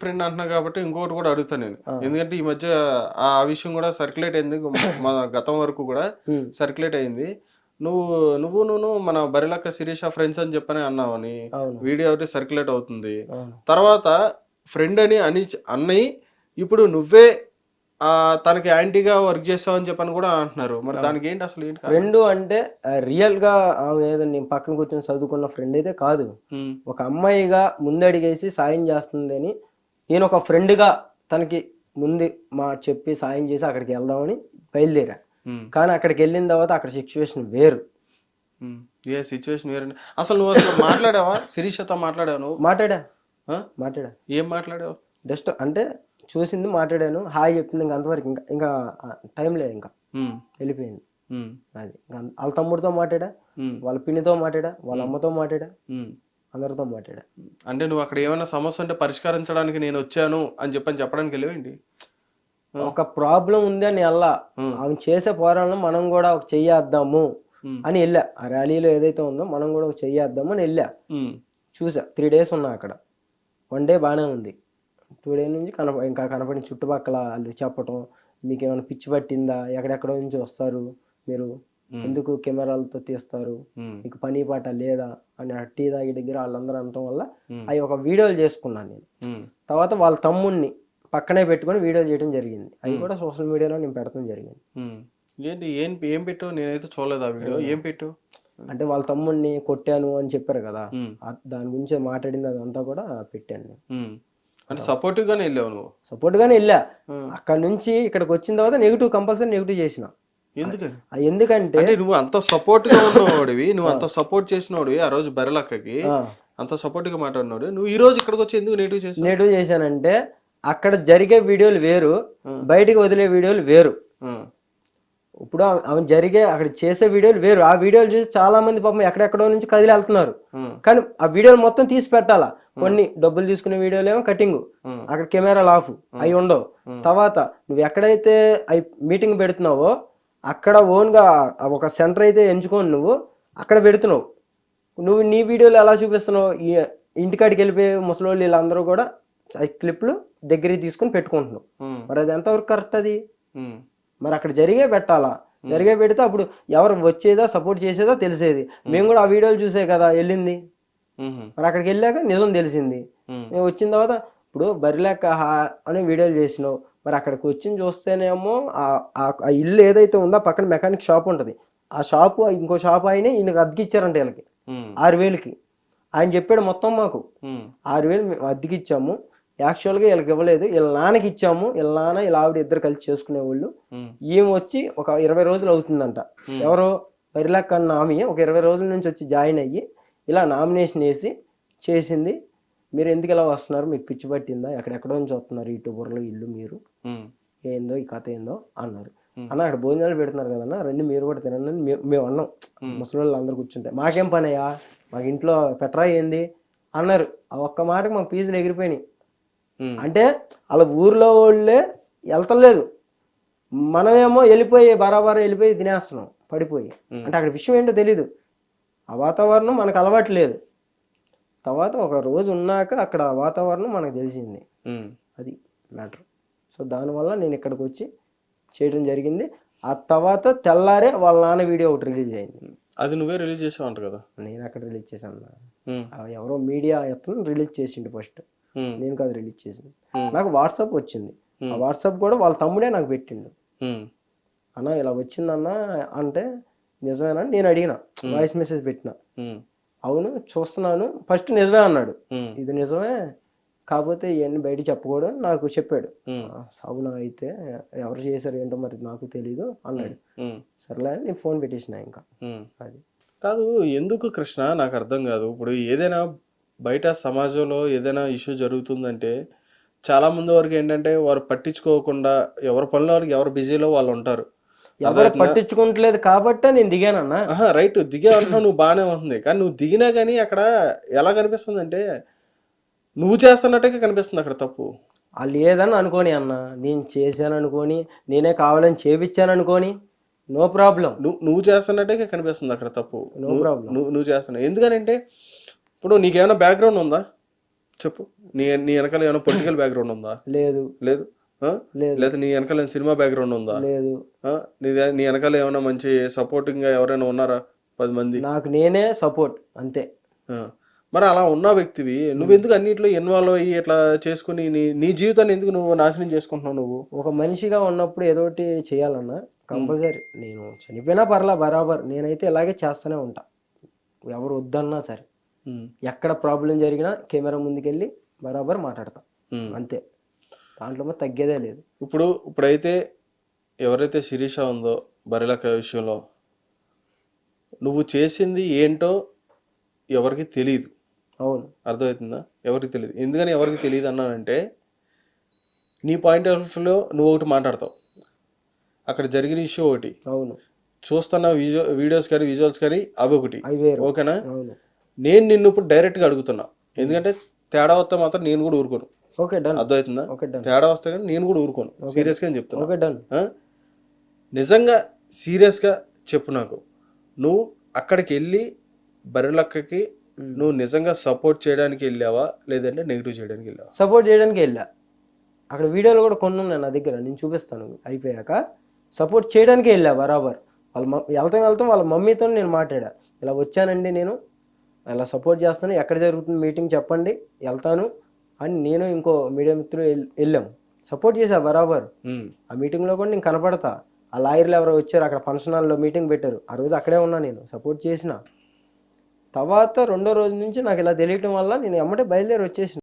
Friend అంటున్నావు కాబట్టి ఇంకొకటి కూడా అడుగుతాను నేను. ఎందుకంటే ఈ మధ్య ఆ విషయం కూడా సర్క్యులేట్ అయింది. మన గతం వరకు కూడా సర్క్యులేట్ అయింది. నువ్వు నువ్వు నువ్వు మన బరిలక్క శిరీష ఫ్రెండ్స్ అని చెప్పని అన్నావని అవును. వీడియో ఒకటి సర్క్యులేట్ అవుతుంది. తర్వాత ఫ్రెండ్ అని అని అన్నయ్య ఇప్పుడు నువ్వే ఆ, తనకి యాంటీగా వర్క్ చేస్తావని చెప్పని కూడా అంటున్నారు. మరి దానికి ఏంటి అసలు ఏంటి? ఫ్రెండ్ అంటే రియల్గా ఆమె ఏదో నేను పక్కన కూర్చొని చదువుకున్న ఫ్రెండ్ అయితే కాదు. ఒక అమ్మాయిగా ముందడిగేసి సాయం చేస్తుంది అని నేను ఒక ఫ్రెండ్గా తనకి ముందు మా చెప్పి సాయం చేసి అక్కడికి వెళ్దామని బయలుదేరా. కానీ అక్కడికి వెళ్ళిన తర్వాత అక్కడ సిచ్యువేషన్ వేరు. ఏ సిచ్యువేషన్ వేరే అసలు నువ్వు అసలు మాట్లాడావా? శిరీషతో మాట్లాడావు నువ్వు? మాట్లాడా? మాట్లాడా? ఏం మాట్లాడావు? జస్ట్ అంటే చూసింది మాట్లాడాను. హాయ్ చెప్పింది ఇంకా అంతవరకు ఇంకా ఇంకా టైం లేదు ఇంకా. వెళ్ళిపోయింది. అది. వాళ్ళ తమ్ముడితో మాట్లాడా? వాళ్ళ పిన్నితో మాట్లాడా? వాళ్ళ అమ్మతో మాట్లాడా. అందరితో మాట్లాడా. అంటే నువ్వు అక్కడ ఏమైనా సమస్య ఉంటే పరిష్కరించడానికి నేను వచ్చాను అని చెప్పని చెప్పడానికి వెళ్ళేవేంటి ఒక ప్రాబ్లం ఉంది అని వెళ్ళా ఆమె చేసే పోరాటం మనం కూడా ఒక చెయ్యేద్దాము అని వెళ్ళా. ఆ ర్యాలీలో ఏదైతే ఉందో మనం కూడా ఒక చెయ్యేద్దాము అని వెళ్ళా. చూసా. త్రీ డేస్ ఉన్నా అక్కడ. వన్ డే బాగానే ఉంది. టూ డే నుంచి కనప ఇంకా కనపడిన చుట్టుపక్కల వాళ్ళు చెప్పటం మీకు ఏమైనా పిచ్చి పట్టిందా? ఎక్కడెక్కడో నుంచి వస్తారు మీరు? ఎందుకు కెమెరాలతో తీస్తారు? మీకు పని పాట లేదా? అని ఆ టీ తాగి దగ్గర వాళ్ళందరూ అనటం వల్ల అవి ఒక వీడియోలు చేసుకున్నాను నేను. తర్వాత వాళ్ళ తమ్ముడిని పక్కనే పెట్టుకొని వీడియోలు చేయడం జరిగింది. అవి కూడా సోషల్ మీడియాలో నేను పెడతాం జరిగింది. ఏంటి ఏం ఏం పెట్టు నేనైతే చూడలేదు ఆ వీడియో. ఏం పెట్టు అంటే వాళ్ళ తమ్ముడిని కొట్టాను అని చెప్పారు కదా దాని గురించి మాట్లాడింది అదంతా కూడా పెట్టాను. అంటే సపోర్టివ్ గానే వెళ్ళావు నువ్వు? సపోర్ట్ గానే వెళ్ళా. అక్కడ నుంచి ఇక్కడికి వచ్చిన తర్వాత నెగిటివ్ కంపల్సరీ నెగిటివ్ చేసిన. ఎందుకని? ఎందుకంటే నువ్వు అంత సపోర్ట్గా ఉన్నవాడివి నువ్వు అంత సపోర్ట్ చేసినవాడివి ఆ రోజు బెరలక్కకి అంత సపోర్ట్గా మాట్లాడినాడు నువ్వు ఈ రోజు ఇక్కడికి వచ్చి ఎందుకు నెగిటివ్ చేసావు? నెగిటివ్ చేశానంటే అక్కడ జరిగే వీడియోలు వేరు. బయటికి వదిలే వీడియోలు వేరు. ఇప్పుడు ఆమె జరిగే అక్కడ చేసే వీడియోలు వేరు. ఆ వీడియోలు చూసి చాలా మంది పాపం ఎక్కడెక్కడో నుంచి కదిలి వెళ్తున్నారు. కానీ ఆ వీడియోలు మొత్తం తీసి పెట్టాలా? కొన్ని డబ్బులు తీసుకునే వీడియోలు ఏమో కటింగ్ అక్కడ కెమెరాలు ఆఫ్ అవి ఉండవు. తర్వాత నువ్వు ఎక్కడైతే అవి మీటింగ్ పెడుతున్నావో అక్కడ ఓన్గా ఒక సెంటర్ అయితే ఎంచుకొని నువ్వు అక్కడ పెడుతున్నావు. నువ్వు నీ వీడియోలు ఎలా చూపిస్తున్నావు? ఈ ఇంటికాడికి వెళ్ళిపోయి ముసలోళ్ళు వీళ్ళందరూ కూడా ఆ క్లిప్లు దగ్గరికి తీసుకొని పెట్టుకుంటున్నావు. మరి అది ఎంతవరకు కరెక్ట్ అది? మరి అక్కడ జరిగే పెట్టాలా? జరిగే పెడితే అప్పుడు ఎవరు వచ్చేదా సపోర్ట్ చేసేదా తెలిసేది. మేము కూడా ఆ వీడియోలు చూసే కదా వెళ్ళింది. మరి అక్కడికి వెళ్ళాక నిజం తెలిసింది. మేము. వచ్చిన తర్వాత ఇప్పుడు బరిలేక హా- అని వీడియోలు చేసినావు. మరి అక్కడికి వచ్చి చూస్తేనేమో ఆ- ఇల్లు ఏదైతే ఉందో పక్కన మెకానిక్ షాప్ ఉంటుంది. ఆ షాపు ఇంకో షాప్ ఆయన ఈయనకి అద్దెకిచ్చారంట వీళ్ళకి ఆరు వేలకి. ఆయన చెప్పాడు మొత్తం మాకు. ఆరు వేలు మేము అద్దెకి ఇచ్చాము యాక్చువల్గా వీళ్ళకి ఇవ్వలేదు. వీళ్ళ నాన్నకి ఇచ్చాము. వీళ్ళ నాన్న వీళ్ళ ఆవిడ ఇద్దరు కలిసి చేసుకునే వాళ్ళు ఈమె వచ్చి ఒక ఇరవై రోజులు అవుతుందంట. ఎవరో బరిలక్క అన్న ఆమె ఒక ఇరవై రోజుల నుంచి వచ్చి జాయిన్ అయ్యి ఇలా నామినేషన్ వేసి చేసింది. మీరు ఎందుకు ఇలా వస్తున్నారు? మీకు పిచ్చి పట్టిందా? ఎక్కడెక్కడో నుంచి వస్తున్నారు యూట్యూబర్లు ఇల్లు మీరు? ఏందో ఈ కథ ఏందో అన్నారు. అన్న అక్కడ భోజనాలు పెడుతున్నారు కదన్న రండి మీరు కూడా తినండి మేము అన్నాం. ముసలి వాళ్ళు అందరు కూర్చుంటే మాకేం పని అయ్యా మాకు ఇంట్లో పెట్రా ఏంది? అన్నారు. ఆ ఒక్క మాటకి మాకు ఫీజులు ఎగిరిపోయినాయి. అంటే వాళ్ళ ఊర్లో వాళ్ళే వెళ్తలేదు. మనమేమో వెళ్ళిపోయి బరాబరా వెళ్ళిపోయి తినేస్తున్నాం పడిపోయి. అంటే అక్కడ విషయం ఏంటో తెలీదు. ఆ వాతావరణం మనకు అలవాటు లేదు. తర్వాత ఒక రోజు ఉన్నాక అక్కడ వాతావరణం మనకు తెలిసింది. అది మ్యాటర్. సో దానివల్ల నేను ఇక్కడికి వచ్చి చేయడం జరిగింది. ఆ తర్వాత తెల్లారే వాళ్ళ నాన్న వీడియో ఒకటి రిలీజ్ అయింది. అది నువ్వే రిలీజ్ చేసావు అంట కదా? నేను అక్కడ రిలీజ్ చేశాను ఎవరో మీడియా ఎత్తను రిలీజ్ చేసిండు ఫస్ట్. నేను కాదు రిలీజ్ చేసింది. నాకు వాట్సాప్ వచ్చింది. ఆ వాట్సాప్ కూడా వాళ్ళ తమ్ముడే నాకు పెట్టిండు. అన్న ఇలా వచ్చిందన్న అంటే నిజమేనా నేను అడిగిన. వాయిస్ మెసేజ్ పెట్టిన. అవును చూస్తున్నాను. ఫస్ట్ నిజమే అన్నాడు. ఇది నిజమే కాకపోతే ఇవన్నీ బయట చెప్పకూడదు నాకు చెప్పాడు. ఉమ్, "ఆ, అవునా అయితే ఎవరు చేశారు ఏంటో మరి నాకు తెలీదు అన్నాడు. సర్లే నేను ఫోన్ పెట్టేసిన ఇంకా. అది. కాదు ఎందుకు కృష్ణ? నాకు అర్థం కాదు. ఇప్పుడు ఏదైనా బయట సమాజంలో ఏదైనా ఇష్యూ జరుగుతుందంటే చాలా మంది వరకు ఏంటంటే వారు పట్టించుకోకుండా ఎవరి పనిలో వారికి ఎవరు బిజీలో వాళ్ళు ఉంటారు. ఎవరు పట్టించుకుంటలేదు కాబట్టే నేను దిగానన్న. రైట్. దిగే అంటున్నావు నువ్వు బాగానే ఉంటుంది. కానీ నువ్వు దిగినా కానీ అక్కడ ఎలా కనిపిస్తుంది అంటే నువ్వు చేస్తున్నట్టుగా కనిపిస్తుంది అక్కడ తప్పు. ఏదని అనుకోని అన్న నేను చేశాను అనుకోని నేనే కావాలని చేపించాను అనుకోని నో ప్రాబ్లం. నువ్వు నువ్వు చేస్తున్నట్టుగా కనిపిస్తుంది అక్కడ తప్పు. నువ్వు- problem. నువ్వు నువ్వు చేస్తున్నావు ఎందుకనంటే ఇప్పుడు నీకేమైనా బ్యాక్గ్రౌండ్ ఉందా? చెప్పు. నీ నీ వెనకాల ఏమైనా పొలిటికల్ బ్యాక్గ్రౌండ్ ఉందా? లేదు. లేదు? లేదు. లేదా నీ వెనకాల సినిమా బ్యాక్గ్రౌండ్ ఉందా? లేదు? నీ వెనకాల ఏమైనా మంచి సపోర్టింగ్గా ఎవరైనా ఉన్నారా? పది మంది? నాకు నేనే సపోర్ట్ అంతే. మరి అలా ఉన్న వ్యక్తివి నువ్వెందుకు అన్నిట్లో ఇన్వాల్వ్ అయ్యి ఇట్లా చేసుకుని నీ నీ జీవితాన్ని ఎందుకు నువ్వు నాశనం చేసుకుంటున్నావు నువ్వు? ఒక మనిషిగా ఉన్నప్పుడు ఏదో ఒకటి చేయాలన్నా కంపల్సరీ. నేను చనిపోయినా పర్లా బరాబర్. నేనైతే ఇలాగే చేస్తూనే ఉంటా. ఎవరు వద్దన్నా సరే. ఎక్కడ ప్రాబ్లం జరిగినా కెమెరా ముందుకెళ్ళి బరాబర్ మాట్లాడతా. అంతే. దాంట్లో మరి తగ్గేదే లేదు. ఇప్పుడు ఇప్పుడైతే ఎవరైతే శిరీష ఉందో బరిలక విషయంలో నువ్వు చేసింది ఏంటో ఎవరికి తెలియదు అవును. అర్థమవుతుందా ఎవరికి తెలియదు ఎందుకని ఎవరికి తెలియదు అన్నానంటే నీ పాయింట్ ఆఫ్ వ్యూలో నువ్వు ఒకటి మాట్లాడతావు. అక్కడ జరిగిన ఇష్యూ ఒకటి. అవును. చూస్తున్న విజువ వీడియోస్ కానీ విజువల్స్ కానీ అవి ఒకటి. ఓకేనా? నేను నిన్ను ఇప్పుడు డైరెక్ట్గా అడుగుతున్నా. ఎందుకంటే తేడా వస్తే మాత్రం నేను కూడా ఊరుకోను. Okay done. అర్థమవుతుందా? Okay done. తేడా వస్తే కానీ నేను కూడా ఊరుకోను. సీరియస్గా అని చెప్తున్నా. Okay done? నిజంగా సీరియస్గా చెప్పు నాకు. నువ్వు అక్కడికి వెళ్ళి బర్రెలక్కకి. నువ్వు నిజంగా సపోర్ట్ చేయడానికి వెళ్ళావా? లేదంటే నెగిటివ్ చేయడానికి వెళ్ళావా? సపోర్ట్ చేయడానికి వెళ్ళా. అక్కడ వీడియోలు కూడా కొన్ని ఉన్నాయి నా దగ్గర. నేను చూపిస్తాను. అయిపోయాక సపోర్ట్ చేయడానికి వెళ్ళా బరాబర్. వాళ్ళ వెళ్తాం వెళ్తాం వాళ్ళ మమ్మీతో నేను మాట్లాడా. ఇలా వచ్చానండి నేను. ఇలా సపోర్ట్ చేస్తాను. ఎక్కడ జరుగుతుంది మీటింగ్ చెప్పండి. వెళ్తాను. అని నేను ఇంకో మీడియా మిత్రులు వెళ్- వెళ్ళాం. సపోర్ట్ చేశా బరాబర్. ఆ మీటింగ్లో కూడా నేను కనపడతా. ఆ లాయర్లు ఎవరో వచ్చారు అక్కడ ఫంక్షన్ హాల్లో మీటింగ్ పెట్టారు. ఆ రోజు అక్కడే ఉన్నా నేను సపోర్ట్ చేసిన. తర్వాత రెండో రోజు నుంచి నాకు ఇలా తెలియటం వల్ల నేను ఎమ్మటే బయలుదేరి వచ్చేసిన.